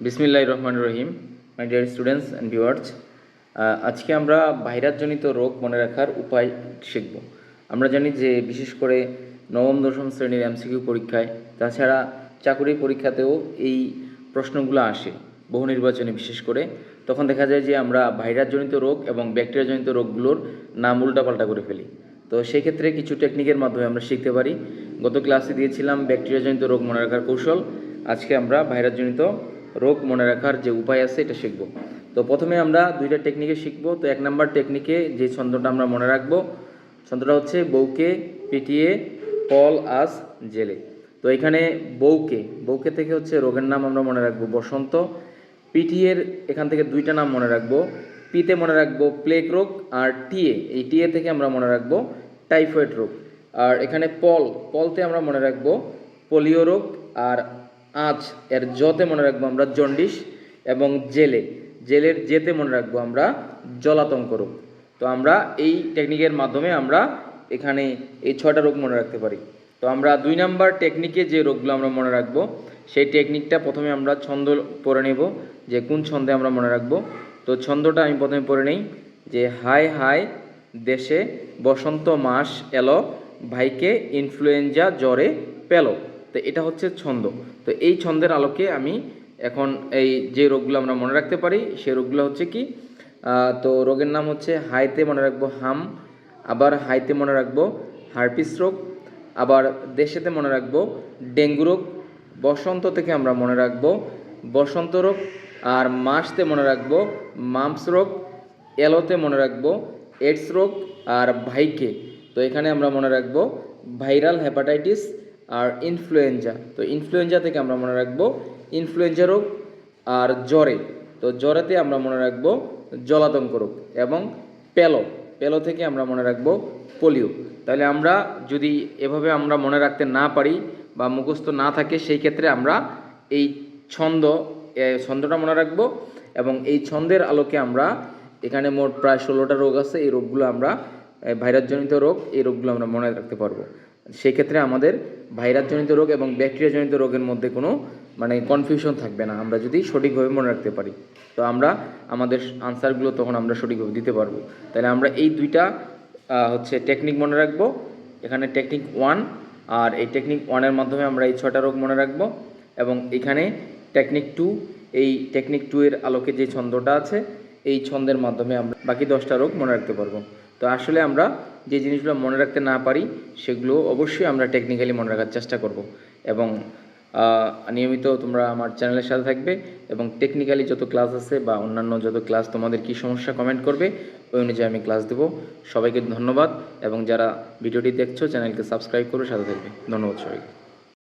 বিসমিল্লাহ রহমান রহিম my dear students and viewers আজকে আমরা ভাইরাসজনিত রোগ মনে রাখার উপায় শিখব। আমরা জানি যে বিশেষ করে নবম, দশম শ্রেণির এমসিকিউ পরীক্ষায়, তাছাড়া চাকুরি পরীক্ষাতেও এই প্রশ্নগুলো আসে, বহু নির্বাচনে বিশেষ করে। তখন দেখা যায় যে আমরা ভাইরাসজনিত রোগ এবং ব্যাকটেরিয়াজনিত রোগগুলোর নাম উল্টাপাল্টা করে ফেলি। তো সেই ক্ষেত্রে কিছু টেকনিকের মাধ্যমে আমরা শিখতে পারি। গত ক্লাসে দিয়েছিলাম ব্যাকটেরিয়াজনিত রোগ মনে রাখার কৌশল। আজকে আমরা ভাইরাসজনিত রোগ মনে রাখার যে উপায় আছে এটা শিখব। তো প্রথমে আমরা দুইটা টেকনিকে শিখব। তো এক নাম্বার টেকনিকে যে ছন্দটা আমরা মনে রাখব, ছন্দটা হচ্ছে বউকে পিটিয়ে পল আস জেলে। তো এখানে বউকে বউকে থেকে হচ্ছে রোগের নাম আমরা মনে রাখব বসন্ত। পিটিএর এখান থেকে দুইটা নাম মনে রাখব। পিতে মনে রাখব প্লেগ রোগ আর টিএ এই টিএ থেকে আমরা মনে রাখব টাইফয়েড রোগ। আর এখানে পল, পলতে আমরা মনে রাখব পোলিও রোগ আর আঁচ এর জতে মনে রাখব আমরা জন্ডিস এবং জেলে। জেলের জেতে মনে রাখব আমরা জলাতঙ্ক রোগ। তো আমরা এই টেকনিকের মাধ্যমে আমরা এখানে এই ছয়টা রোগ মনে রাখতে পারি। তো আমরা দুই নাম্বার টেকনিকে যে রোগগুলো আমরা মনে রাখব, সেই টেকনিকটা প্রথমে আমরা ছন্দ পড়ে নেব, যে কোন ছন্দে আমরা মনে রাখব। তো ছন্দটা আমি প্রথমে পড়ে নেই, যে হাই হাই দেশে বসন্ত মাস এলো, ভাইকে ইনফ্লুয়েঞ্জা জ্বরে পেল। তো এটা হচ্ছে ছন্দ। তো এই ছন্দের আলোকে আমি এখন এই যে রোগগুলো আমরা মনে রাখতে পারি, সেই রোগগুলো হচ্ছে কি? তো রোগের নাম হচ্ছে হাইতে মনে রাখব হাম, আবার হাইতে মনে রাখব হার্পিস রোগ, আবার দেশেতে মনে রাখব ডেঙ্গু রোগ, বসন্ত থেকে আমরা মনে রাখব বসন্ত রোগ, আর মাসতে মনে রাখব মাম্পস রোগ, এলোতে মনে রাখব এইডস রোগ, আর ভাইকে। তো এখানে আমরা মনে রাখব ভাইরাল হেপাটাইটিস আর ইনফ্লুয়েঞ্জা তো ইনফ্লুয়েঞ্জা থেকে আমরা মনে রাখব ইনফ্লুয়েঞ্জা রোগ আর জ্বরে। তো জ্বরেতে আমরা মনে রাখব জলাতঙ্ক রোগ এবং পেল। পেল থেকে আমরা মনে রাখব পোলিও। তাহলে আমরা যদি এভাবে আমরা মনে রাখতে না পারি বা মুখস্থ না থাকে, সেই ক্ষেত্রে আমরা এই ছন্দ ছন্দটা মনে রাখব এবং এই ছন্দের আলোকে আমরা এখানে মোট প্রায় ষোলোটা রোগ আছে। এই রোগগুলো আমরা ভাইরাসজনিত রোগ, এই রোগগুলো আমরা মনে রাখতে পারব। সেই ক্ষেত্রে আমাদের ভাইরাসজনিত রোগ এবং ব্যাকটেরিয়াজনিত রোগের মধ্যে কোনো মানে কনফিউশন থাকবে না। আমরা যদি সঠিকভাবে মনে রাখতে পারি, তো আমরা আমাদের আনসারগুলো তখন আমরা সঠিকভাবে দিতে পারব। তাহলে আমরা এই দুইটা হচ্ছে টেকনিক মনে রাখব। এখানে টেকনিক ওয়ান আর এই টেকনিক ওয়ানের মাধ্যমে আমরা এই ছটা রোগ মনে রাখব। এবং এখানে টেকনিক টু এই টেকনিক টু এর আলোকে যে ছন্দটা আছে, এই ছন্দের মাধ্যমে আমরা বাকি দশটা রোগ মনে রাখতে পারব। তো আসলে আমরা যে জিনিসগুলো মনে রাখতে না পারি, সেগুলো অবশ্যই আমরা টেকনিক্যালি মনে রাখার চেষ্টা করব। এবং নিয়মিত তোমরা আমার চ্যানেলের সাথে থাকবে এবং টেকনিক্যালি যত ক্লাস আছে বা অন্যান্য যত ক্লাস তোমাদের কি সমস্যা কমেন্ট করবে, ওই অনুযায়ী আমি ক্লাস দেবো। সবাইকে ধন্যবাদ এবং যারা ভিডিওটি দেখছ চ্যানেলকে সাবস্ক্রাইব করে সাথে থাকবে। ধন্যবাদ সবাইকে।